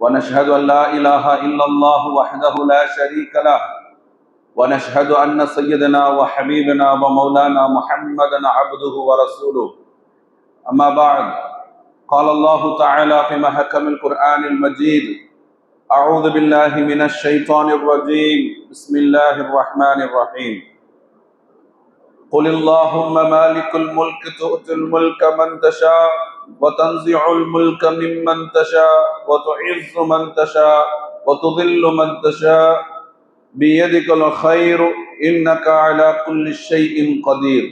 ونشهد أن لا إله إلا الله وحده لا شريك له. ونشهد أن سيدنا وحبيبنا ومولانا محمدا عبده ورسوله. أما بعد قال الله تعالى في محكم القرآن المجيد أعوذ بالله من الشيطان الرجيم. بسم الله الرحمن الرحيم. قل اللهم مالك الملك تؤتي الملك من تشاء. وتنزع الملك ممن تشاء وتعز من تشاء وتذل من تشاء. بيدك الخير إنك على كل شيء قدير.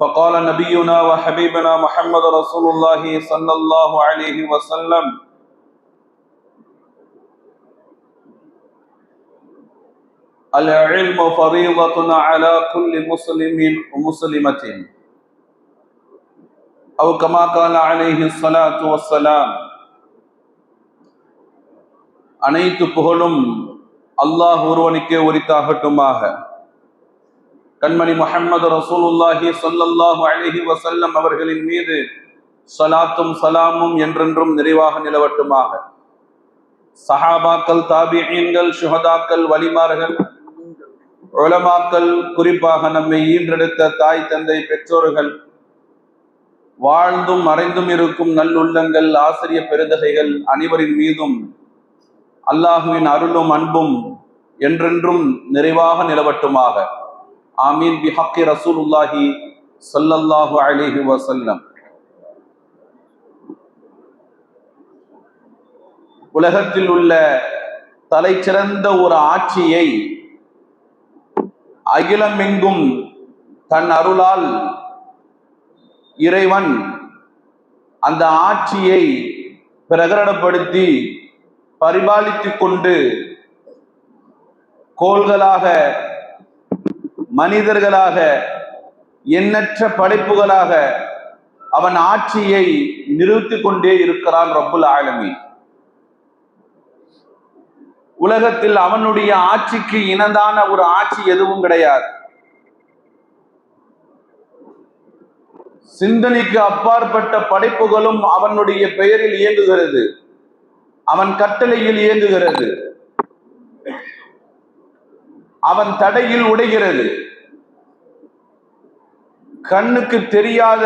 فقال نبينا وحبيبنا محمد رسول الله صلى الله عليه وسلم العلم فريضة على كل مسلم ومسلمة أو كما قال عليه الصلاة والسلام அனைத்து புகழும் அல்லாஹ் ஒருவனுக்கே உரித்தாகட்டுமாக கண்மணி முஹம்மது ரசூலுல்லாஹி ஸல்லல்லாஹு அலைஹி வஸல்லம் அவர்களின் மீது சலாத்தும் சலாமும் என்றென்றும் நிறைவாக நிலவட்டுமாக சஹாபாக்கள் தாபியீன்கள் சுஹதாக்கள் வலிமார்கள் உலமாக்கள் குறிப்பாக நம்மை ஈன்றெடுத்த தாய் தந்தை பெற்றோர்கள் வாழ்ந்தும் மறைந்தும் இருக்கும் நல்லுள்ளங்கள் ஆசிரிய பெருந்தகைகள் அனைவரின் மீதும் அல்லாஹுவின் அருளும் அன்பும் என்றென்றும் நிறைவாக நிலவட்டுமாக. ஆமீன். பிஹக்கி ரசூலுல்லாஹி ஸல்லல்லாஹு அலிஹி வசல்லம் உலகத்தில் உள்ள தலைச்சிறந்த ஒரு ஆட்சியை அகிலமெங்கும் தன் அருளால் இறைவன் அந்த ஆட்சியை பிரகடனப்படுத்தி பரிபாலித்து கொண்டு கோள்களாக மனிதர்களாக எண்ணற்ற படைப்புகளாக அவன் ஆட்சியை நிறுத்திக் கொண்டே இருக்கிறான் ரப்புல் ஆலமி உலகத்தில் அவனுடைய ஆட்சிக்கு இனந்தான ஒரு ஆட்சி எதுவும் கிடையாது. சிந்தனைக்கு அப்பாற்பட்ட படைப்புகளும் அவனுடைய பெயரில் இயங்குகிறது. அவன் கட்டளையில் இயங்குகிறது. அவன் தடையில் உடைகிறது. கண்ணுக்கு தெரியாத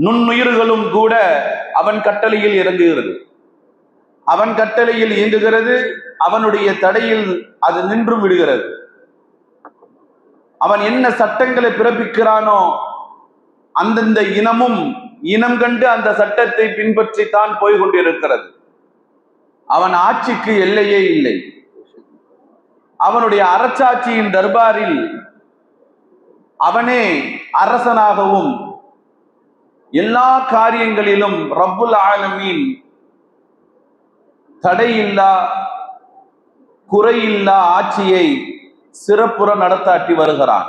நுண்ணுயிர்களும் கூட அவன் கட்டளையில் இறங்குகிறது. அவன் கட்டளையில் இயங்குகிறது அவனுடைய தடையில் அது நின்றும் விடுகிறது. அவன் என்ன சட்டங்களை பிறப்பிக்கிறானோ அந்தந்த இனமும் இனம் கண்டு அந்த சட்டத்தை பின்பற்றித்தான் போய் கொண்டிருக்கிறது. அவன் ஆட்சிக்கு எல்லையே இல்லை. அவனுடைய அரசாட்சியின் தர்பாரில் அவனே அரசனாகவும் எல்லா காரியங்களிலும் ரப்புல் ஆலமீன் தடையில்லா குறையில்லா ஆட்சியை சிறப்புற நடத்தாட்டி வருகிறான்.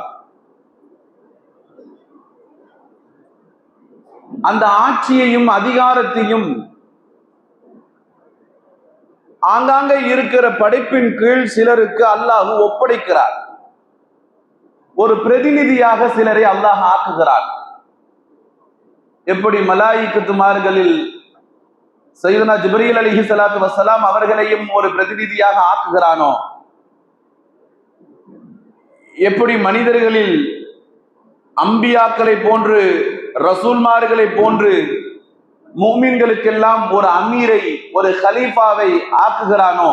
அந்த ஆட்சியையும் அதிகாரத்தையும் ஆங்காங்கே இருக்கிற படைப்பின் கீழ் சிலருக்கு அல்லாஹ் ஒப்படைக்கிறார். ஒரு பிரதிநிதியாக சிலரை அல்லாஹ் ஆக்குகிறார் எப்படி மலாயிக்கத்துமார்களில் சைதனா ஜிப்ரீல் அலிஹி சலாத்து வசலாம் அவர்களையும் ஒரு பிரதிநிதியாக ஆக்குகிறானோ? எப்படி மனிதர்களில் அம்பியாக்களை போன்று ரசூல்மார்களை போன்று மூமின்களுக்கெல்லாம் ஒரு அமீரை ஒரு ஹலீஃபாவை ஆக்குகிறானோ?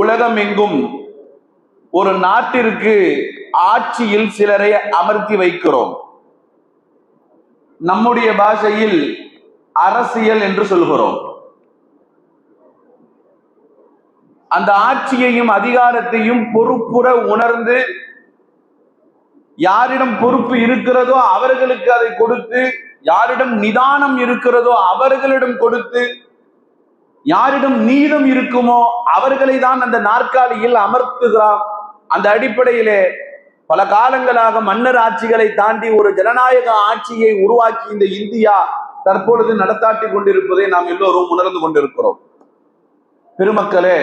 உலகம் எங்கும் ஒரு நாட்டிற்கு ஆட்சியில் சிலரை அமர்த்தி வைக்கிறோம். நம்முடைய பாஷையில் அரசியல் என்று சொல்கிறோம் அந்த ஆட்சியையும் அதிகாரத்தையும் பொறுப்புற உணர்ந்து யாரிடம் பொறுப்பு இருக்கிறதோ அவர்களுக்கு அதை கொடுத்து யாரிடம் நிதானம் இருக்கிறதோ அவர்களிடம் கொடுத்து யாரிடம் நீதம் இருக்குமோ அவர்களை தான் அந்த நாற்காலியில் அமர்த்துகிறான் அந்த அடிப்படையிலே பல காலங்களாக மன்னர் ஆட்சிகளை தாண்டி ஒரு ஜனநாயக ஆட்சியை உருவாக்கி இந்த இந்தியா தற்பொழுது நடத்தாட்டி கொண்டிருப்பதை நாம் எல்லோரும் உணர்ந்து கொண்டிருக்கிறோம். பெருமக்களே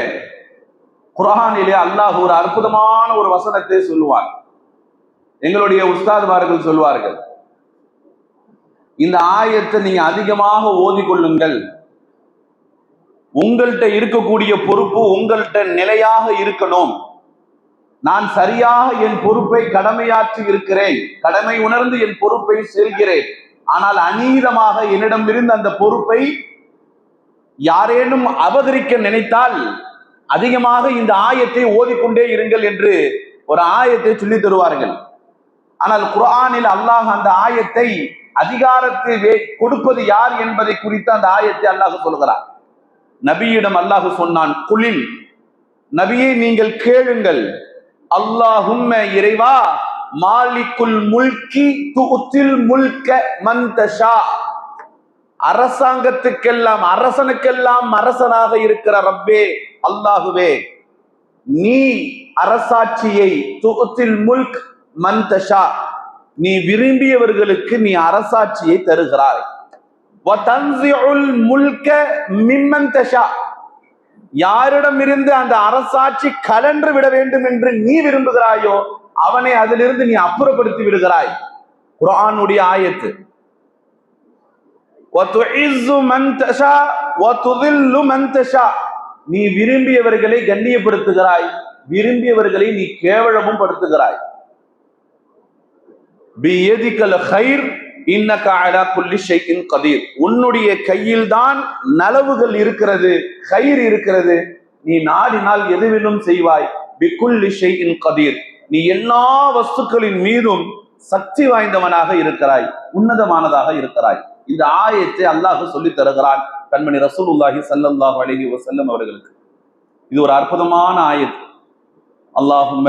குரானிலே அல்லாஹ் ஒரு அற்புதமான ஒரு வசனத்தை சொல்லுவார். எங்களுடைய உஸ்தாதுமார்கள் சொல்வார்கள் இந்த ஆயத்தை நீங்க அதிகமாக ஓதிக்கொள்ளுங்கள் உங்கள்கிட்ட இருக்கக்கூடிய பொறுப்பு உங்கள்கிட்ட நிலையாக இருக்கணும். நான் சரியாக என் பொறுப்பை கடமையாற்றி இருக்கிறேன். கடமை உணர்ந்து என் பொறுப்பை செல்கிறேன். ஆனால் அநீதமாக என்னிடமிருந்து அந்த பொறுப்பை யாரேனும் அபகரிக்க நினைத்தால் அதிகமாக இந்த ஆயத்தை ஓதிக்கொண்டே இருங்கள் என்று ஒரு ஆயத்தை சொல்லி தருவார்கள். ஆனால் குர்ஆனில் அல்லாஹ் அந்த ஆயத்தை அதிகாரத்தை கொடுப்பது யார் என்பதை குறித்து அந்த ஆயத்தை அல்லாஹ் சொல்கிறார் நபியிடம் அல்லாஹு சொன்னான் குளில் நபியை நீங்கள் கேளுங்கள். அல்லாஹும் இறைவா மாலிக்குல் முல்கி துத்தில் முல்க மந்தஷா அரசாங்கத்துக்கெல்லாம் அரசனுக்கெல்லாம் அரசனாக இருக்கிற ரப்பே அல்லாஹுவே. நீ அரசாட்சியை துத்தில் முல்க் மந்தஷா நீ விரும்பியவர்களுக்கு நீ அரசாட்சியை தருகிறாய். முல்க மிம்மந்தஷா யாரிடமிருந்து அந்த அரசாட்சி கலன்று விட வேண்டும் என்று நீ விரும்புகிறாயோ அவனை அதிலிருந்து நீ அப்புறப்படுத்தி விடுகிறாய். குரானுடைய ஆயத்து. நீ விரும்பியவர்களை கண்ணியப்படுத்துகிறாய். விரும்பியவர்களை நீ கேவலமும் படுத்துகிறாய். உன்னுடைய கையில் தான் நலவுகள் இருக்கிறது கயிர் இருக்கிறது. நீ நாடினால் எதுவிலும் செய்வாய். பிக்குல் கதீர். நீ எல்லா வஸ்துக்களின் மீதும் சக்தி வாய்ந்தவனாக இருக்கிறாய் உன்னதமானதாக இருக்கிறாய். இந்த ஆயத்தை அல்லாஹ் சொல்லி தருகிறான் கண்மணி ரசூல் உல்லாஹி சல்லல்லாஹு அலஹி வசல்லம் அவர்களுக்கு. இது ஒரு அற்புதமான ஆயத். அல்லாஹும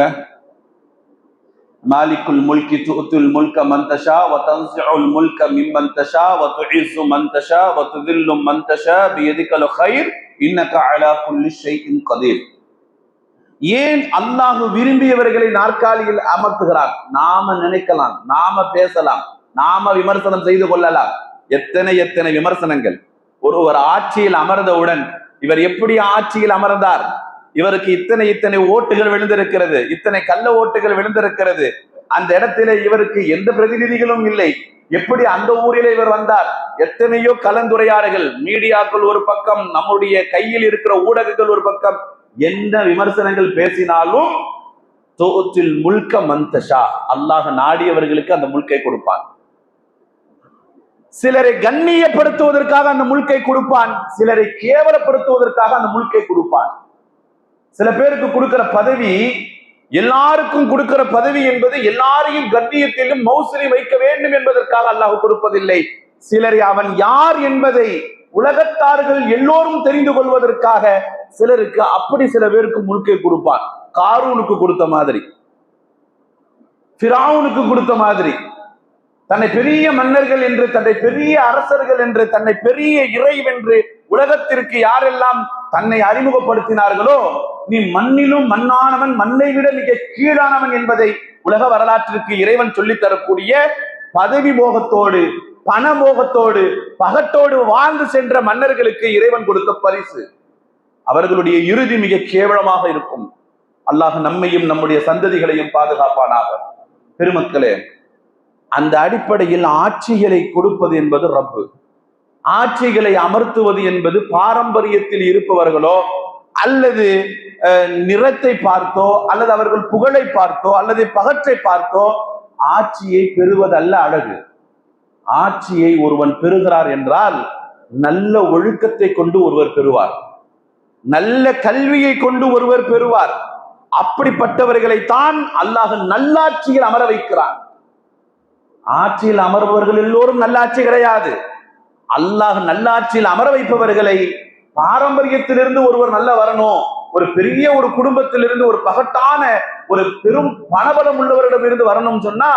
மாலிக்குல் முல்கி துத்துல் முல்க மந்தஷா வ தன்சிஉல் முல்க மிம்மன் தஷா வ துஇஸ்ஸு மன் தஷா வ துதில்லு மன் தஷா பியதிகல் கைர் இன்னக அலா குல்லி ஷைஇன் கதீர். ஏன் அல்லாஹு விரும்பியவர்களை நாற்காலியில் அமர்த்துகிறான் நாம நினைக்கலாம் நாம பேசலாம் நாம விமர்சனம் செய்து கொள்ளலாம். எத்தனை எத்தனை விமர்சனங்கள். ஒருவர் ஆட்சியில் அமர்ந்தவுடன் இவர் எப்படி ஆட்சியில் அமர்ந்தார்? இவருக்கு இத்தனை இத்தனை ஓட்டுகள் விழுந்திருக்கிறது இத்தனை கள்ள ஓட்டுகள் விழுந்திருக்கிறது. அந்த இடத்திலே இவருக்கு எந்த பிரதிநிதிகளும் இல்லை. எப்படி அந்த ஊரில் இவர் வந்தார்? எத்தனையோ கலந்துரையாடுகள் மீடியாக்கள் ஒரு பக்கம் நம்முடைய கையில் இருக்கிற ஊடகங்கள் ஒரு பக்கம் என்ன விமர்சனங்கள் பேசினாலும் தோற்றில் முல்க மந்தஷா. அல்லாஹ் நாடியவர்களுக்கு அந்த முல்கை கொடுப்பான். சிலரை கண்ணியப்படுத்துவதற்காக அந்த முல்கை கொடுப்பான். சிலரை கேவலப்படுத்துவதற்காக அந்த முல்கை கொடுப்பான். சில பேருக்கு கொடுக்கிற பதவி எல்லாருக்கும் கொடுக்கிற பதவி என்பது எல்லாரையும் கண்ணியத்திலும் மௌசரி வைக்க வேண்டும் என்பதற்காக அல்லாஹ் கொடுப்பதில்லை. சிலரை அவன் யார் என்பதை உலகத்தார்கள் எல்லோரும் தெரிந்து கொள்வதற்காக சிலருக்கு அப்படி சில பேருக்கு முழுக்கை கொடுப்பான் காரூனுக்கு கொடுத்த மாதிரி. பிராவுனுக்கு கொடுத்த மாதிரி. தன்னை பெரிய மன்னர்கள் என்று தன்னை பெரிய அரசர்கள் என்று தன்னை பெரிய இறைவென்று உலகத்திற்கு யாரெல்லாம் தன்னை அறிமுகப்படுத்தினார்களோ நீ மண்ணிலும் மண்ணானவன் மண்ணை விட மிக கீழானவன் என்பதை உலக வரலாற்றிற்கு இறைவன் சொல்லித் தரக்கூடிய பதவி போகத்தோடு பணமோகத்தோடு பகட்டோடு வாழ்ந்து சென்ற மன்னர்களுக்கு இறைவன் கொடுத்த பரிசு. அவர்களுடைய இறுதி மிக கேவலமாக இருக்கும். அல்லாஹ் நம்மையும் நம்முடைய சந்ததிகளையும் பாதுகாப்பானாக. பெருமக்களே அந்த அடிப்படையில் ஆட்சிகளை கொடுப்பது என்பது ரப்பு. ஆட்சிகளை அமர்த்துவது என்பது பாரம்பரியத்தில் இருப்பவர்களோ அல்லது நிறத்தை பார்த்தோ அல்லது அவர்கள் புகழை பார்த்தோ அல்லது பகற்றை பார்த்தோ ஆட்சியை பெறுவதல்ல அழகு. ஆட்சியை ஒருவன் பெறுகிறார் என்றால் நல்ல ஒழுக்கத்தை கொண்டு ஒருவர் பெறுவார். நல்ல கல்வியை கொண்டு ஒருவர் பெறுவார். அப்படிப்பட்டவர்களைத்தான் அல்லாஹ் நல்லாட்சியில் அமர வைக்கிறான். ஆட்சியில் அமர்பவர்கள் எல்லோரும் நல்லாட்சி கிடையாது. அல்லாஹ் நல்லாட்சியில் அமர வைப்பவர்களை பாரம்பரியத்திலிருந்து ஒருவர் நல்ல வரணும். ஒரு பெரிய ஒரு குடும்பத்திலிருந்து ஒரு பகட்டான ஒரு பெரும் பணபலம் உள்ளவரிடம் இருந்து வரணும்னு சொன்னா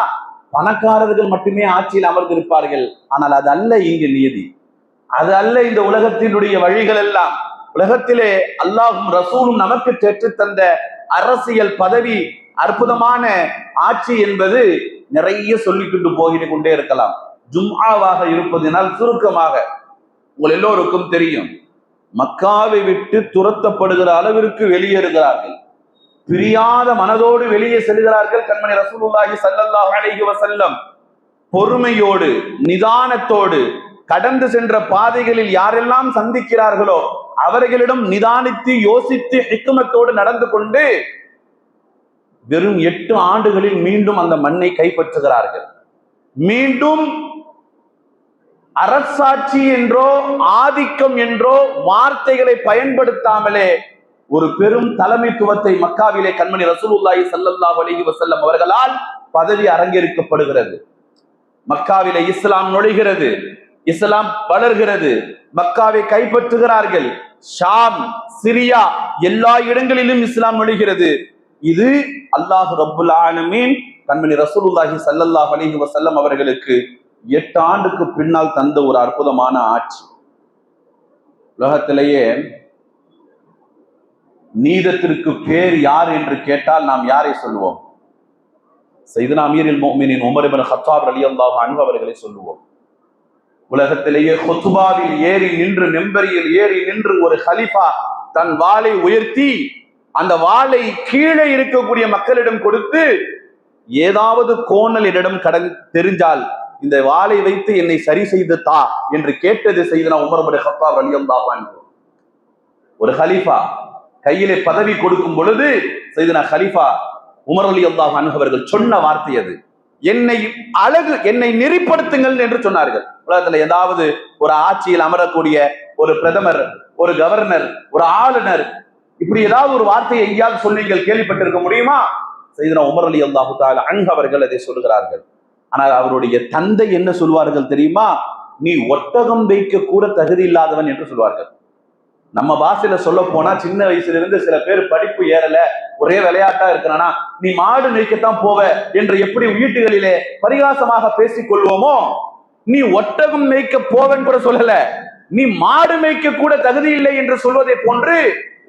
பணக்காரர்கள் மட்டுமே ஆட்சியில் அமர்ந்திருப்பார்கள். ஆனால் அது அல்ல இங்கு நியதி. அது அல்ல இந்த உலகத்தினுடைய வழிகள் எல்லாம். உலகத்திலே அல்லாஹும் ரசூலும் நமக்கு பெற்றுத் தந்த அரசியல் பதவி அற்புதமான ஆட்சி என்பது நிறைய சொல்லிக்கொண்டு போகிட்டு கொண்டே இருக்கலாம். ஜும்ஆவாக இருப்பதினால் சுருக்கமாக உங்கள் எல்லோருக்கும் தெரியும். மக்காவை விட்டு துரத்தப்படுகிற அளவிற்கு வெளியேறுகிறார்கள். பிரியாத மனதோடு வெளியே செல்கிறார்கள் கண்மணி ரசூலுல்லாஹி சல்லல்லாஹு அலைஹி வஸல்லம். பொறுமையோடு நிதானத்தோடு கடந்து சென்ற பாதைகளில் யாரெல்லாம் சந்திக்கிறார்களோ அவர்களிடம் நிதானித்து யோசித்து ஹிக்குமத்தோடு நடந்து கொண்டு வெறும் எட்டு ஆண்டுகளில் மீண்டும் அந்த மண்ணை கைப்பற்றுகிறார்கள். மீண்டும் அரசாட்சி என்றோ ஆதிக்கம் என்றோ வார்த்தைகளை பயன்படுத்தாமலே ஒரு பெரும் தலைமைத்துவத்தை மக்காவிலே கண்மணி ரசூலுல்லாஹி சல்லல்லாஹு அலைஹி வஸல்லம் அவர்களால் பதவி அரங்கேற்கப்படுகிறது. மக்காவிலே இஸ்லாம் நுழைகிறது இஸ்லாம் வளர்கிறது மக்காவை கைப்பற்றுகிறார்கள். ஷாம் சிரியா எல்லா இடங்களிலும் இஸ்லாம் நுழைகிறது. இது அல்லாஹ் ரபுல் ஆலமீன் கண்மணி ரசூலுல்லாஹி சல்லல்லாஹ் அலைஹி வஸல்லம் அவர்களுக்கு எட்டு ஆண்டுக்கு பின்னால் தந்த ஒரு அற்புதமான ஆட்சி. உலகத்திலேயே நீதத்திற்கு பேர் யார் என்று கேட்டால் நாம் யாரை சொல்லுவோம்? செய்தனா அமீரில் மோமினின் உமர் இப்னு ஹத்தாப் அல்லாஹ் அன்பு அவர்களை சொல்லுவோம். உலகத்திலேயே ஹொத்துபாவில் ஏறி நின்று மெம்பரியில் ஏறி நின்று ஒரு ஹலிஃபா தன் வாளை உயர்த்தி அந்த வாளை கீழே இருக்கக்கூடிய மக்களிடம் கொடுத்து ஏதாவது கோணல் என்னிடம் கடன் தெரிஞ்சால் இந்த வாளை வைத்து என்னை சரி செய்து தா என்று கேட்டது செய்தனா உமர் இப்னு ஹத்தாப் ரலியல்லாஹு அன்பு ஒரு ஹலிஃபா கையிலே பதவி கொடுக்கும் பொழுது செய்தனா ஹலீஃபா உமர் அலி அல்லாஹ் அவர்கள் சொன்ன வார்த்தை அது. என்னை அழகு என்னை நெறிப்படுத்துங்கள் என்று சொன்னார்கள். உலகத்துல ஏதாவது ஒரு ஆட்சியில் அமரக்கூடிய ஒரு பிரதமர் ஒரு கவர்னர் ஒரு ஆளுநர் இப்படி ஏதாவது ஒரு வார்த்தையை எங்கேயாவது சொல்லி நீங்கள் கேள்விப்பட்டிருக்க முடியுமா? செய்தனா உமர் அலி அல்லாஹு தாலா அவர்கள் அதை சொல்கிறார்கள். ஆனால் அவருடைய தந்தை என்ன சொல்வார்கள் தெரியுமா? நீ ஒட்டகம் வைக்க கூட தகுதி இல்லாதவன் என்று சொல்வார்கள். நம்ம பாஷையில சொல்ல போனா சின்ன வயசுல இருந்து சில பேர் படிப்பு ஏறல ஒரே விளையாட்டா இருக்கிறானா நீ மாடு மேய்க்கத்தான் போவ என்று எப்படி வீட்டுகளிலே பரிகாசமாக பேசிக் கொள்வோமோ நீ ஒட்டகம் மேய்க்க போவன் கூட சொல்லல. நீ மாடு மேய்க்க கூட தகுதி இல்லை என்று சொல்வதை போன்று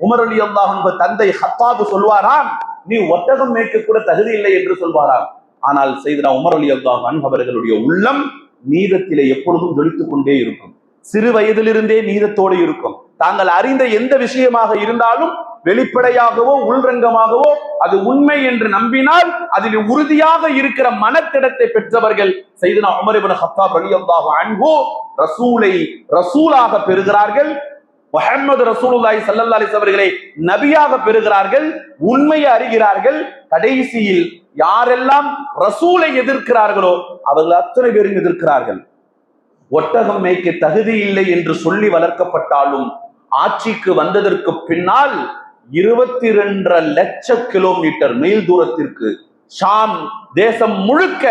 உமர் அலி அல்லாஹ் தந்தை ஹத்தாபு சொல்வாராம் நீ ஒட்டகம் மேய்க்க கூட தகுதி இல்லை என்று சொல்வாராம். ஆனால் செய்தனா உமர் அலி அல்லாஹ் அவர்களுடைய உள்ளம் நீதத்திலே எப்பொழுதும் ஜொலித்துக் கொண்டே இருக்கும். சிறு வயதிலிருந்தே நீதத்தோடு இருக்கும். தாங்கள் அறிந்த எந்த விஷயமாக இருந்தாலும் வெளிப்படையாகவோ உள்ரங்கமாகவோ அது உண்மை என்று நம்பினால் அதில் உறுதியாக இருக்கிற மனத்திடத்தை பெற்றவர்கள் செய்தனா உமர் ஹத்தா ஹத்தாப் அன்போ ரசூலை ரசூலாக பெறுகிறார்கள். முகமது ரசூலுல்லாய் ஸல்லல்லாஹு அலிஸ் அவர்களை நபியாக பெறுகிறார்கள் உண்மையை அறிகிறார்கள். கடைசியில் யாரெல்லாம் ரசூலை எதிர்க்கிறார்களோ அவர்கள் அத்தனை பேரும் எதிர்க்கிறார்கள். ஒட்டகம் மேய்க்க தகுதி இல்லை என்று சொல்லி வளர்க்கப்பட்டாலும் ஆட்சிக்கு வந்ததற்கு பின்னால் இருபத்தி ரெண்டரை லட்ச கிலோமீட்டர் மைல் தூரத்திற்கு ஷாம் தேசம் முழுக்க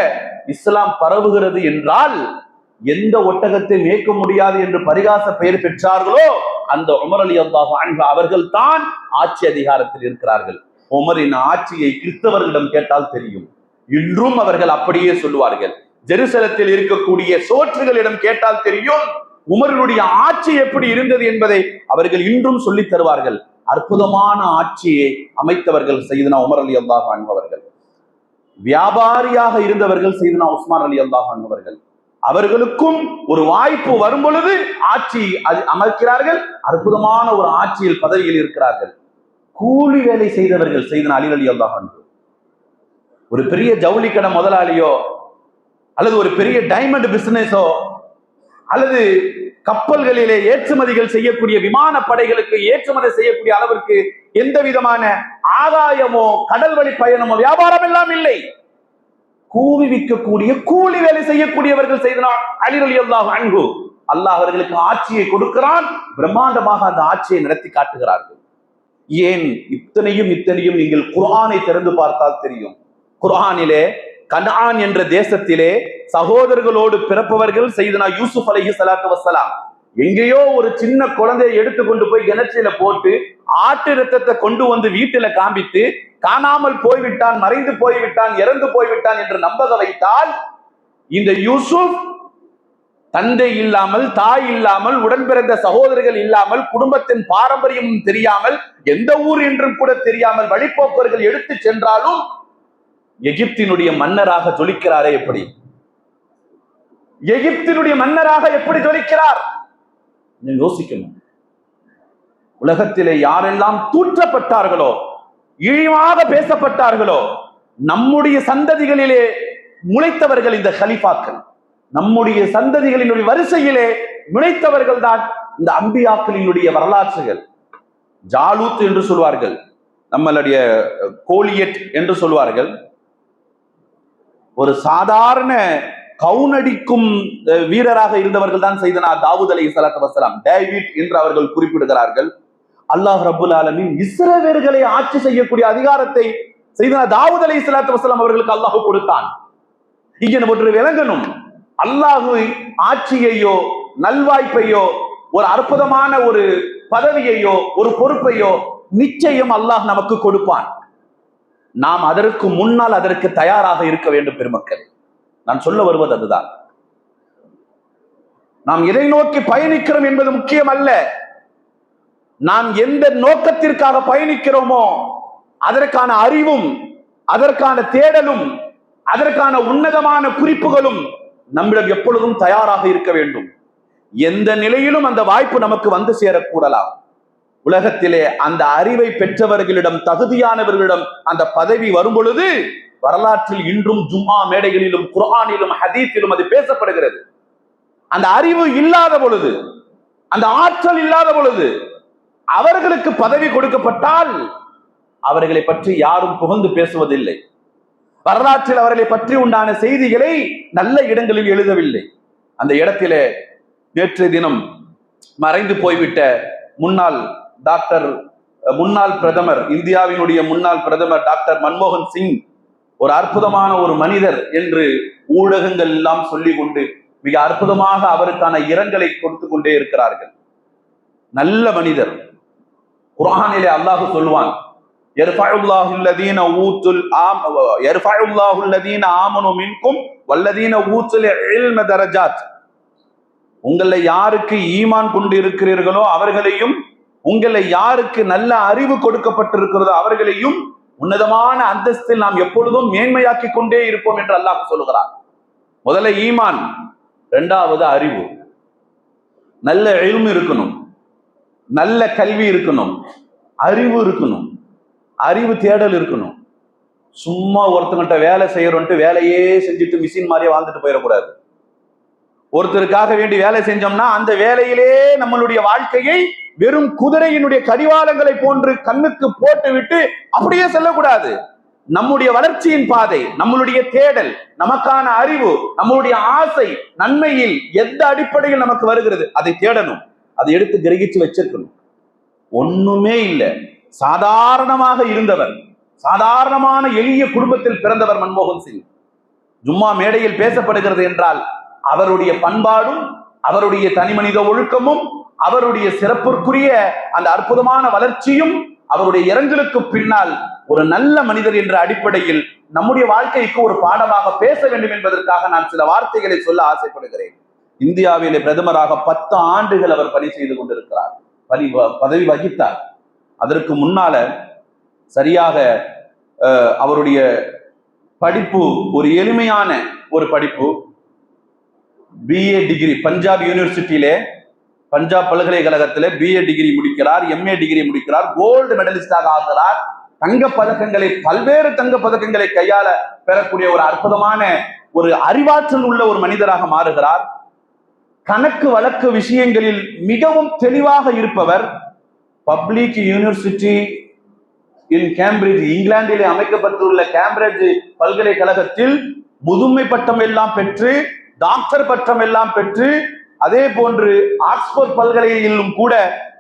இஸ்லாம் பரவுகிறது என்றால் எந்த ஒட்டகத்தை மேய்க்க முடியாது என்று பரிகாச பெயர் பெற்றார்களோ அந்த உமர் அலி அல்லாஹ் அவர்கள் தான் ஆட்சி அதிகாரத்தில் இருக்கிறார்கள். உமரின் ஆட்சியை கிறிஸ்தவர்களிடம் கேட்டால் தெரியும். இன்றும் அவர்கள் அப்படியே சொல்லுவார்கள். ஜெருசலத்தில் இருக்கக்கூடிய சோற்றுகளிடம் கேட்டால் தெரியும். உமருடைய ஆட்சி எப்படி இருந்தது என்பதை அவர்கள் இன்றும் சொல்லி தருவார்கள். அற்புதமான ஆட்சியை அமைத்தவர்கள் செய்தனா உமர் அலி அல்லாஹ் அவர்கள். வியாபாரியாக இருந்தவர்கள் செய்தனா உஸ்மான் அலி அல்லாஹ் அவர்கள். அவர்களுக்கும் ஒரு வாய்ப்பு வரும் பொழுது ஆட்சி அது அமர்க்கிறார்கள். அற்புதமான ஒரு ஆட்சியில் பதவியில் இருக்கிறார்கள். கூலி வேலை செய்தவர்கள் செய்தன அலி அலி அல்லாஹ் ஒரு பெரிய ஜவுளி கடை முதலாளியோ அல்லது ஒரு பெரிய டைமண்ட் பிசினஸோ அல்லது கப்பல்களிலே ஏற்றுமதிகள் செய்யக்கூடிய விமான படைகளுக்கு ஏற்றுமதி செய்யக்கூடிய அளவிற்கு எந்த விதமான ஆதாயமோ கடல் வழி பயணமோ வியாபாரம் எல்லாம் இல்லை. கூவி விற்கக்கூடிய கூலி வேலை செய்யக்கூடியவர்கள் செய்தனால் அலிரலி அல்லாஹ் அன்பு அல்லாஹ் அவர்களுக்கு ஆட்சியை கொடுக்கிறான். பிரம்மாண்டமாக அந்த ஆட்சியை நடத்தி காட்டுகிறார்கள். ஏன்? இத்தனையும் இத்தனையும் நீங்கள் குர்ஆனை திறந்து பார்த்தால் தெரியும். குர்ஆனிலே கனான் என்ற தேசத்திலே சகோதரர்களோடு பிறப்பவர்கள் செய்தனா யூசுப் அலஹி சலாத்து வசலாம் எங்கேயோ ஒரு சின்ன குழந்தையை எடுத்து கொண்டு போய் கிணற்றில போட்டு ஆட்டு ரத்தத்தை கொண்டு வந்து வீட்டுல காண்பித்து காணாமல் போய்விட்டான் மறைந்து போய்விட்டான் இறந்து போய்விட்டான் என்று நம்பக வைத்தால் இந்த யூசுப் தந்தை இல்லாமல் தாய் இல்லாமல் உடன் பிறந்த சகோதரர்கள் இல்லாமல் குடும்பத்தின் பாரம்பரியமும் தெரியாமல் எந்த ஊர் என்றும் கூட தெரியாமல் வழிபோக்கர்கள் எடுத்து சென்றாலும் எகிப்தினுடைய மன்னராக ஜொலிக்கிறாரே எப்படி? எகிப்தினுடைய மன்னராக எப்படி ஜொலிக்கிறார்? யோசிக்கணும். உலகத்திலே யாரெல்லாம் தூற்றப்பட்டார்களோ இழிவாக பேசப்பட்டார்களோ நம்முடைய சந்ததிகளிலே முளைத்தவர்கள் இந்த ஹலிஃபாக்கள் நம்முடைய சந்ததிகளினுடைய வரிசையிலே முளைத்தவர்கள் தான் இந்த அம்பியாக்களினுடைய வரலாற்றுகள். ஜாலூத் என்று சொல்வார்கள் நம்மளுடைய கோலியட் என்று சொல்வார்கள். ஒரு சாதாரண கவுனடிக்கும் வீரராக இருந்தவர்கள் தான் செய்தனா தாவூத் அலி சலாத்து வசலாம் டேவிட் என்று அவர்கள் குறிப்பிடுகிறார்கள். அல்லாஹ் ரபுல் ஆலமின் இஸ்ரவேர்களை ஆட்சி செய்யக்கூடிய அதிகாரத்தை செய்தனா தாவூத் அலி சலாத்து வசலாம் அவர்களுக்கு அல்லாஹ் கொடுத்தான். இங்க ஒன்று விளங்கணும். அல்லாஹு ஆட்சியையோ நல்வாய்ப்பையோ ஒரு அற்புதமான ஒரு பதவியையோ ஒரு பொறுப்பையோ நிச்சயம் அல்லாஹ் நமக்கு கொடுப்பான். நாம் அதற்கு முன்னால் அதற்கு தயாராக இருக்க வேண்டும் பெருமக்கள். நான் சொல்ல வருவது அதுதான். நாம் எதை நோக்கி பயணிக்கிறோம் என்பது முக்கியம் அல்ல நாம் எந்த நோக்கத்திற்காக பயணிக்கிறோமோ அதற்கான அறிவும் அதற்கான தேடலும் அதற்கான உன்னதமான குறிப்புகளும் நம்மிடம் எப்பொழுதும் தயாராக இருக்க வேண்டும். எந்த நிலையிலும் அந்த வாய்ப்பு நமக்கு வந்து சேரக்கூடலாம். உலகத்திலே அந்த அறிவை பெற்றவர்களிடம் தகுதியானவர்களிடம் அந்த பதவி வரும் பொழுது வரலாற்றில் இன்றும் ஜும்மா மேடைகளிலும் குரானிலும் ஹதீத்திலும் அது பேசப்படுகிறது. அந்த அறிவு இல்லாத பொழுது அந்த ஆற்றல் இல்லாத பொழுது அவர்களுக்கு பதவி கொடுக்கப்பட்டால் அவர்களை பற்றி யாரும் புகழ்ந்து பேசுவதில்லை. வரலாற்றில் அவர்களை பற்றி உண்டான செய்திகளை நல்ல இடங்களில் எழுதவில்லை. அந்த இடத்திலே நேற்று தினம் மறைந்து போய்விட்ட முன்னாள் டாக்டர் முன்னாள் பிரதமர் இந்தியாவினுடைய முன்னாள் பிரதமர் டாக்டர் மன்மோகன் சிங் ஒரு அற்புதமான ஒரு மனிதர் என்று ஊடகங்கள் எல்லாம் சொல்லி கொண்டு மிக அற்புதமாக அவருக்கான இரங்கலை கொடுத்து கொண்டே இருக்கிறார்கள். நல்ல மனிதர். குரானிலே அல்லாஹ் சொல்வான் ஆம் வல்லதீன உங்களை யாருக்கு ஈமான் கொண்டு இருக்கிறீர்களோ அவர்களையும் உங்களை யாருக்கு நல்ல அறிவு கொடுக்கப்பட்டிருக்கிறதோ அவர்களையும் உன்னதமான அந்தஸ்தில் நாம் எப்பொழுதும் மேன்மையாக்கி கொண்டே இருப்போம் என்று அல்லாஹ் சொல்லுகிறார் முதல்ல ஈமான் இரண்டாவது அறிவு. நல்ல எழும் இருக்கணும் நல்ல கல்வி இருக்கணும் அறிவு இருக்கணும் அறிவு தேடல் இருக்கணும். சும்மா ஒருத்தங்கிட்ட வேலை செய்யறோன்ட்டு வேலையே செஞ்சுட்டு மிஷின் மாதிரியே வாழ்ந்துட்டு போயிடக்கூடாது. ஒருத்தருக்காக வேண்டி வேலை செஞ்சோம்னா அந்த வேலையிலே நம்மளுடைய வாழ்க்கையை வெறும் குதிரையினுடைய கடிவாளங்களை போன்று கண்ணுக்கு போட்டு விட்டு அப்படியே செல்லக்கூடாது. நம்முடைய வளர்ச்சியின் பாதை நம்மளுடைய தேடல் நமக்கான அறிவு நம்மளுடைய ஆசை நன்மையில் எந்த அடிப்படையில் நமக்கு வருகிறது அதை தேடணும். அதை எடுத்து கிரகிச்சு வச்சிருக்கணும். ஒண்ணுமே இல்லை. சாதாரணமாக இருந்தவர் சாதாரணமான எளிய குடும்பத்தில் பிறந்தவர் மன்மோகன் சிங். ஜும்மா மேடையில் பேசப்படுகிறது என்றால் அவருடைய பண்பாடும் அவருடைய தனிமனித ஒழுக்கமும் அவருடைய சிறப்பிற்குரிய அந்த அற்புதமான வளர்ச்சியும் அவருடைய இரங்கலுக்கு பின்னால் ஒரு நல்ல மனிதர் என்ற அடிப்படையில் நம்முடைய வாழ்க்கைக்கு ஒரு பாடமாக பேச வேண்டும் என்பதற்காக நான் சில வார்த்தைகளை சொல்ல ஆசைப்படுகிறேன். இந்தியாவிலே பிரதமராக பத்து ஆண்டுகள் அவர் பணி செய்து கொண்டிருக்கிறார். பணி வ- பதவி வகித்தார். அதற்கு முன்னால சரியாக அவருடைய படிப்பு ஒரு எளிமையான ஒரு படிப்பு பிஏ டிகிரி பஞ்சாப் யூனிவர்சிட்டியிலே பஞ்சாப் பல்கலைக்கழகத்திலே பிஏ டிகிரி முடிக்கிறார் எம்ஏ டிகிரி முடிக்கிறார் கோல்டு மெடலிஸ்டாக ஆகிறார். தங்க பதக்கங்களை பல்வேறு தங்க பதக்கங்களை கையாள பெறக்கூடிய ஒரு அற்புதமான ஒரு அறிவாற்றல் உள்ள ஒரு மனிதராக மாறுகிறார். கணக்கு வழக்கு விஷயங்களில் மிகவும் தெளிவாக இருப்பவர் பப்ளிக் யூனிவர்சிட்டி இன் கேம்பிரிட்ஜ் இங்கிலாந்திலே அமைக்கப்பட்டுள்ள கேம்பிரிட்ஜ் பல்கலைக்கழகத்தில் முதுமை பட்டம் எல்லாம் பெற்று டாக்டர் பட்டம் எல்லாம் பெற்று அதே போன்று ஆக்ஸ்போர்ட் பல்கலையிலும் கூட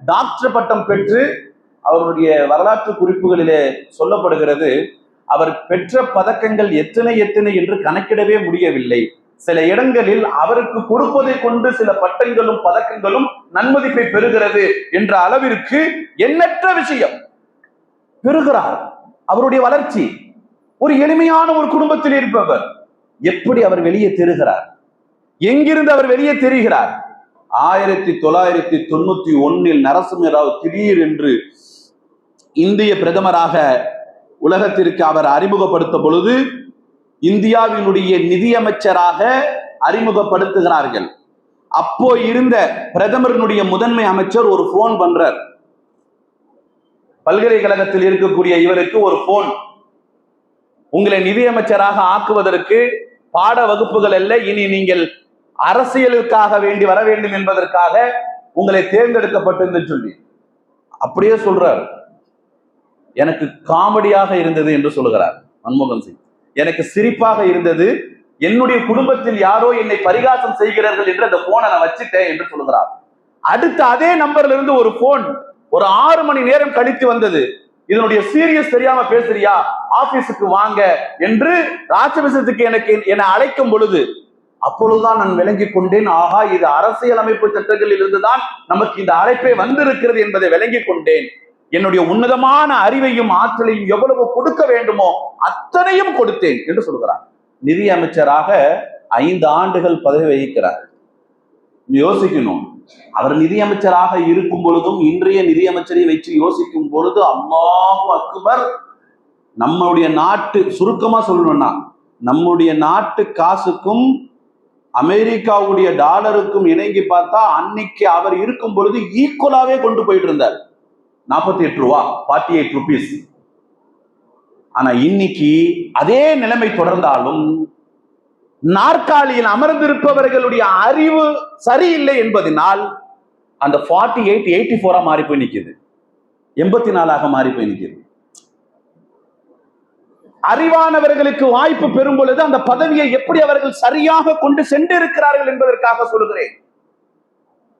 டாக்டர் பட்டம் பெற்று அவருடைய வரலாற்று குறிப்புகளிலே சொல்லப்படுகிறது அவர் பெற்ற பதக்கங்கள் எத்தனை எத்தனை என்று கணக்கிடவே முடியவில்லை. சில இடங்களில் அவருக்கு கொடுப்பதை கொண்டு சில பட்டங்களும் பதக்கங்களும் நன்மதிப்பை பெறுகிறது என்ற அளவிற்கு எண்ணற்ற விஷயம். பெறுகிறார். அவருடைய வளர்ச்சி. ஒரு எளிமையான ஒரு குடும்பத்தில் இருப்பவர். எப்படி அவர் வெளியே தெருகிறார் எங்கிருந்து அவர் வெளியே தெரிகிறார்? ஆயிரத்தி தொள்ளாயிரத்தி தொண்ணூத்தி ஒன்னில் நரசிம்மராவ் திடீர் என்று இந்திய பிரதமராக உலகத்திற்கு அவர் அறிமுகப்படுத்த பொழுது இந்தியாவினுடைய நிதியமைச்சராக அறிமுகப்படுத்துகிறார்கள். அப்போ இருந்த பிரதமரினுடைய முதன்மை அமைச்சர் ஒரு போன் பண்றார். பல்கலைக்கழகத்தில் இருக்கக்கூடிய இவருக்கு ஒரு போன் உங்களை நிதியமைச்சராக ஆக்குவதற்கு பாட வகுப்புகள் அல்ல இனி நீங்கள் அரசியலுக்காக வேண்டி வர வேண்டும் என்பதற்காக உங்களை தேர்ந்தெடுக்கப்பட்டிருந்து சொல்லி. அப்படியே சொல்றார். எனக்கு காமெடியாக இருந்தது என்று சொல்லுகிறார் மன்மோகன் சிங். எனக்கு சிரிப்பாக இருந்தது என்னுடைய குடும்பத்தில் யாரோ என்னை பரிகாசம் செய்கிறார்கள் என்று அந்த போனை நான் வச்சுட்டேன் என்று சொல்லுகிறார். அடுத்து அதே நம்பர்ல இருந்து ஒரு போன் ஒரு ஆறு மணி நேரம் கழித்து வந்தது. இதனுடைய சீரியஸ் தெரியாம பேசுறியா? ஆபீஸுக்கு வாங்க என்று ராஜபேசத்துக்கு எனக்கு என்னை அழைக்கும் பொழுது அப்பொழுதுதான் நான் விளங்கி கொண்டேன். ஆகா இது அரசியலமைப்பு சட்டங்களில் இருந்துதான் நமக்கு இந்த அழைப்பே வந்திருக்கிறது என்பதை விளங்கி கொண்டேன். என்னுடைய உன்னதமான அறிவையும் ஆற்றலையும் எவ்வளவு கொடுக்க வேண்டுமோ அத்தனையும் கொடுத்தேன் என்று சொல்கிறார். நிதி அமைச்சராக ஐந்து ஆண்டுகள் பதவி வகிக்கிறார். யோசிக்கணும். அவர் நிதியமைச்சராக இருக்கும் பொழுதும் இன்றைய நிதியமைச்சரை வைத்து யோசிக்கும் பொழுது அல்லாஹு அக்பர் நம்முடைய நாட்டு சுருக்கமா சொல்லணும்னா நம்முடைய நாட்டு காசுக்கும் அமெரிக்காவுடைய டாலருக்கும் இணங்கி பார்த்தா அன்னைக்கு அவர் இருக்கும் பொழுது ஈக்குவலாவே கொண்டு போயிட்டு இருந்தார் நாற்பத்தி எட்டு ரூபா ஃபார்ட்டி எயிட் ருபீஸ் ஆனா இன்னைக்கு அதே நிலைமை தொடர்ந்தாலும் நாற்காலியில் அமர்ந்திருப்பவர்களுடைய அறிவு சரியில்லை என்பதனால் அந்த ஃபார்ட்டி எயிட் எயிட்டி ஃபோரா மாறி போய் நிற்குது எண்பத்தி நாலாக மாறி போய் நிற்குது அறிவானவர்களுக்கு வாய்ப்பு பெறும் பொழுது அந்த பதவியை எப்படி அவர்கள் சரியாக கொண்டு சென்றிருக்கிறார்கள் என்பதற்காக சொல்கிறேன்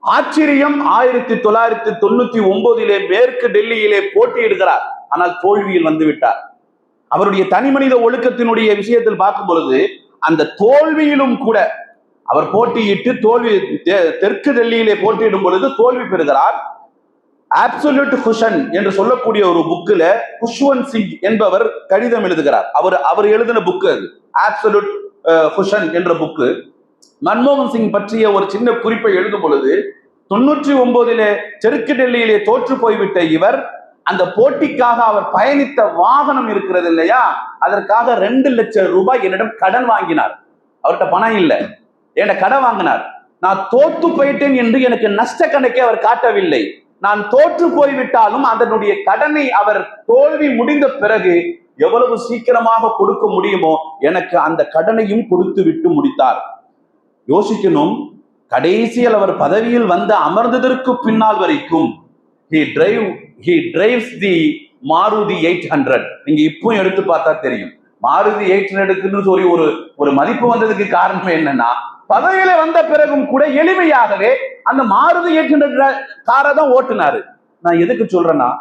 ஆச்சரியம் ஆயிரத்தி தொள்ளாயிரத்தி தொண்ணூத்தி ஒன்பதிலே மேற்கு டெல்லியிலே போட்டியிடுகிறார். ஆனால் தோல்வியில் வந்து விட்டார் அவருடைய தனிமனித ஒழுக்கத்தினுடைய விஷயத்தில் பார்க்கும் பொழுது அந்த தோல்வியிலும் கூட அவர் போட்டியிட்டு தோல்வி தெற்கு டெல்லியிலே போட்டியிடும் பொழுது தோல்வி பெறுகிறார். ஆப்சல்யூட் குஷன் என்று சொல்லக்கூடிய ஒரு புக்கில் குஷ்வந்த் சிங் என்பவர் கடிதம் எழுதுகிறார். அவர் அவர் எழுதின புக்கு அது. ஆப்சல்யூட் குஷன் uh, என்ற புக்கு மன்மோகன் சிங் பற்றிய ஒரு சின்ன குறிப்பை எழுதும் பொழுது தொண்ணூற்றி ஒன்பதிலே தெற்கு டெல்லியிலே தோற்று போய்விட்ட இவர் அந்த போட்டிக்காக அவர் பயணித்த வாகனம் இருக்கிறது இல்லையா? அதற்காக ரெண்டு லட்சம் ரூபாய் என்னிடம் கடன் வாங்கினார். அவர்கிட்ட பணம் இல்லை. என்கிட்ட கடன் வாங்கினார். நான் தோத்து போயிட்டேன் என்று எனக்கு நஷ்ட கணக்கை அவர் காட்டவில்லை. நான் தோற்று போய்விட்டாலும் அதனுடைய கடனை அவர் தோல்வி முடிந்த பிறகு எவ்வளவு சீக்கிரமாக கொடுக்க முடியுமோ எனக்கு அந்த கடனையும் கொடுத்து விட்டு முடித்தார். யோசிக்கணும். கடைசியில் அவர் பதவியில் வந்து அமர்ந்ததற்கு பின்னால் வரைக்கும் he drive he drives the Maruti eight hundred நீங்க இப்போ எடுத்து பார்த்தா தெரியும். மாருதி எயிட் ஹண்ட்ரடுக்குன்னு சொல்லி ஒரு ஒரு மதிப்பு வந்ததுக்கு காரணம் என்னன்னா பதவியில வந்த பிறகும் கூட எளிமையாகவே அந்த மாறுதி எயிட் காரை தான் ஓட்டுனாரு. நான் எதுக்கு சொல்றேன்னா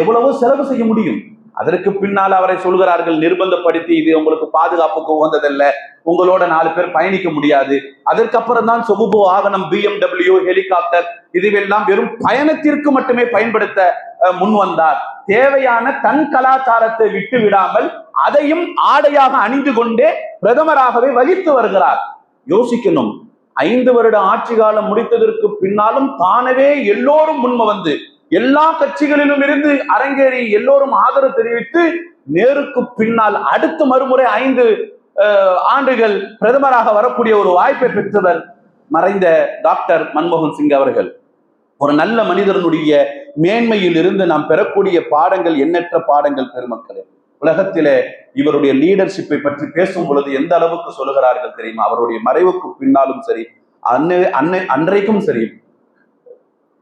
எவ்வளவோ செலவு செய்ய முடியும். அதற்கு பின்னால் அவரை சொல்கிறார்கள் நிர்பந்தப்படுத்தி இது உங்களுக்கு பாதுகாப்புக்கு உகந்ததல்ல. உங்களோட நாலு பேர் பயணிக்க முடியாது. அதற்கப்புறம் தான் சொகுபு வாகனம் பிஎம்டபிள்யூ ஹெலிகாப்டர் இதுவெல்லாம் வெறும் பயணத்திற்கு மட்டுமே பயன்படுத்த முன் வந்தார். தேவையான தன் கலாச்சாரத்தை விட்டு விடாமல் அதையும் ஆடையாக அணிந்து கொண்டே பிரதமராகவே வகித்து வருகிறார். யோசிக்கணும். ஐந்து வருட ஆட்சி காலம் முடித்ததற்கு பின்னாலும் தானவே எல்லோரும் முன்ம வந்து எல்லா கட்சிகளிலும் இருந்து அரங்கேறி எல்லோரும் ஆதரவு தெரிவித்து நேருக்கு பின்னால் அடுத்த மறுமுறை ஐந்து ஆண்டுகள் பிரதமராக வரக்கூடிய ஒரு வாய்ப்பை பெற்றவர் மறைந்த டாக்டர் மன்மோகன் சிங் அவர்கள். ஒரு நல்ல மனிதனுடைய மேன்மையில் இருந்து நாம் பெறக்கூடிய பாடங்கள் எண்ணற்ற பாடங்கள் பெருமக்களே. உலகத்திலே இவருடைய லீடர்ஷிப்பை பற்றி பேசும் பொழுது எந்த அளவுக்கு சொல்லுகிறார்கள் தெரியுமா? அவருடைய மறைவுக்கு பின்னாலும் சரி அன்னை அன்னை அன்றைக்கும் சரி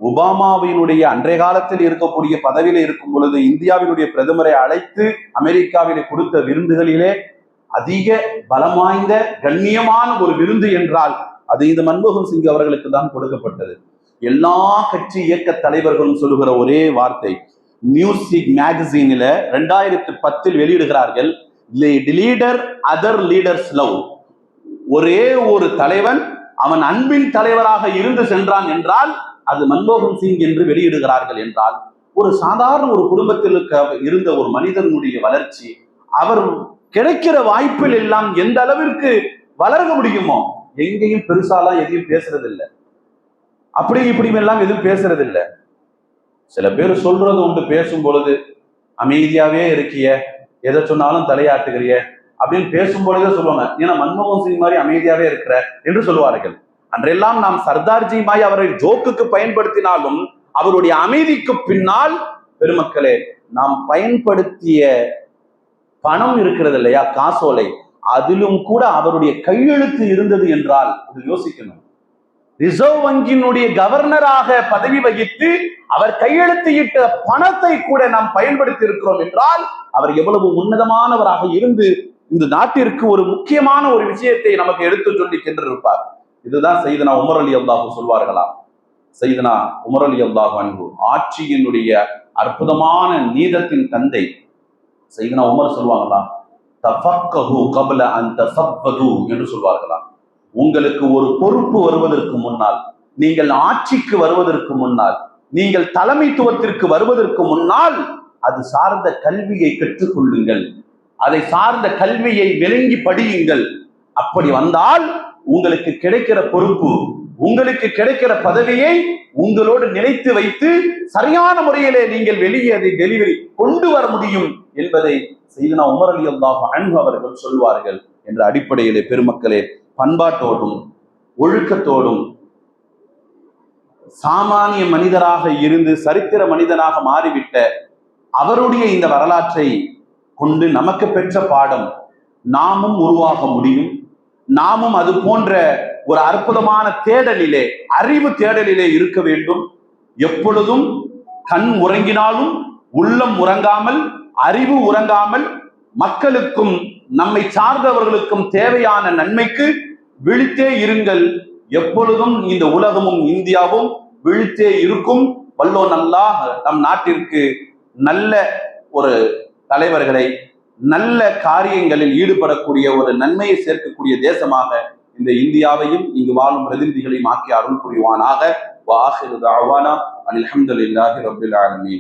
ஒபாமாவினுடைய அன்றைய காலத்தில் இருக்கக்கூடிய பதவியில இருக்கும் பொழுது இந்தியாவினுடைய பிரதமரை அழைத்து அமெரிக்காவிலே கொடுத்த விருந்துகளிலே அதிக பலம் வாய்ந்த கண்ணியமான ஒரு விருந்து என்றால் அது இந்த மன்மோகன் சிங் அவர்களுக்கு தான் கொடுக்கப்பட்டது. எல்லா கட்சி இயக்க தலைவர்களும் சொல்லுகிற ஒரே வார்த்தை மியூசிக் மேகசீனில் ரெண்டாயிரத்து பத்தில் வெளியிடுகிறார்கள் லீடர் அதர் லீடர்ஸ் லவ் ஒரே ஒரு தலைவன் அவன் அன்பின் தலைவராக இருந்து சென்றான் என்றால் அது மன்மோகன் சிங் என்று வெளியிடுகிறார்கள் என்றால் ஒரு சாதாரண ஒரு குடும்பத்தில் இருக்க- இருந்த ஒரு மனிதனுடைய வளர்ச்சி அவர் கிடைக்கிற வாய்ப்பில் எல்லாம் எந்த அளவிற்கு வளர முடியுமோ எங்கேயும் பெருசாலாம் எதையும் பேசுறதில்லை. அப்படி இப்படி எல்லாம் எதுவும் பேசுறதில்லை. சில பேர் சொல்றது உண்டு பேசும் பொழுது அமைதியாவே இருக்கிய எதை சொன்னாலும் தலையாட்டுகிறிய அப்படின்னு பேசும் பொழுதே சொல்லுவாங்க. ஏன்னா மன்மோகன் சிங் மாதிரி அமைதியாவே இருக்கிற என்று சொல்லுவார்கள். அன்றெல்லாம் நாம் சர்தார்ஜிமாய் அவரை ஜோக்குக்கு பயன்படுத்தினாலும் அவருடைய அமைதிக்கு பின்னால் பெருமக்களே நாம் பயன்படுத்திய பணம் இருக்கிறது இல்லையா காசோலை அதிலும் கூட அவருடைய கையெழுத்து இருந்தது என்றால் அது யோசிக்கணும். ரிசர்வ் வங்கியினுடைய கவர்னராக பதவி வகித்து அவர் கையெழுத்து இட்ட பணத்தை கூட நாம் பயன்படுத்தி இருக்கிறோம் என்றால் அவர் எவ்வளவு உன்னதமானவராக இருந்து இந்த நாட்டிற்கு ஒரு முக்கியமான ஒரு விஷயத்தை நமக்கு எடுத்து சொல்லி சென்றிருப்பார். இதுதான் செய்தனா உமர் அலி அல்லாஹு சொல்வார்களாம். செய்தனா உமர் அலி அல்லாஹு அன்பு ஆட்சியினுடைய அற்புதமான நீதத்தின் தந்தை செய்தனா உமர் சொல்வாங்களா தஃபக்கஹு கபல அன் என்று சொல்வார்களாம். உங்களுக்கு ஒரு பொறுப்பு வருவதற்கு முன்னால் நீங்கள் ஆட்சிக்கு வருவதற்கு முன்னால் நீங்கள் தலைமைத்துவத்திற்கு வருவதற்கு முன்னால் அது சார்ந்த கல்வியை கற்றுக்கொள்ளுங்கள். அதை சார்ந்த கல்வியை விளங்கி படியுங்கள். அப்படி வந்தால் உங்களுக்கு கிடைக்கிற பொறுப்பு உங்களுக்கு கிடைக்கிற பதவியை உங்களோடு நினைத்து வைத்து சரியான முறையிலே நீங்கள் வெளியே அதை டெலிவரி கொண்டு வர முடியும் என்பதை செய்தனா உமர் அலி அல்லாஹ் அன்பு அவர்கள் சொல்வார்கள் என்ற அடிப்படையிலே பெருமக்களே பண்பாட்டோடும் ஒழுக்கத்தோடும் சாமானிய மனிதராக இருந்து சரித்திர மனிதனாக மாறிவிட்ட அவருடைய இந்த வரலாற்றை கொண்டு நமக்கு பெற்ற பாடம் நாமும் உருவாக முடியும். நாமும் அது போன்ற ஒரு அற்புதமான தேடலிலே அறிவு தேடலிலே இருக்க வேண்டும். எப்பொழுதும் கண் உறங்கினாலும் உள்ளம் உறங்காமல் அறிவு உறங்காமல் மக்களுக்கும் நம்மை சார்ந்தவர்களுக்கும் தேவையான நன்மைக்கு விழித்தே இருங்கள். எப்பொழுதும் இந்த உலகமும் இந்தியாவும் விழித்தே இருக்கும். வல்லோ நல்லா நம் நாட்டிற்கு நல்ல ஒரு தலைவர்களை நல்ல காரியங்களில் ஈடுபடக்கூடிய ஒரு நன்மையை சேர்க்கக்கூடிய தேசமாக இந்த இந்தியாவையும் இங்கு வாழும் பிரதிநிதிகளையும் ஆக்கி அருள் புரிவானாக. வாஹிரு தாவானா. அல்ஹம்துலில்லாஹி ரபுல் ஆலமீன்.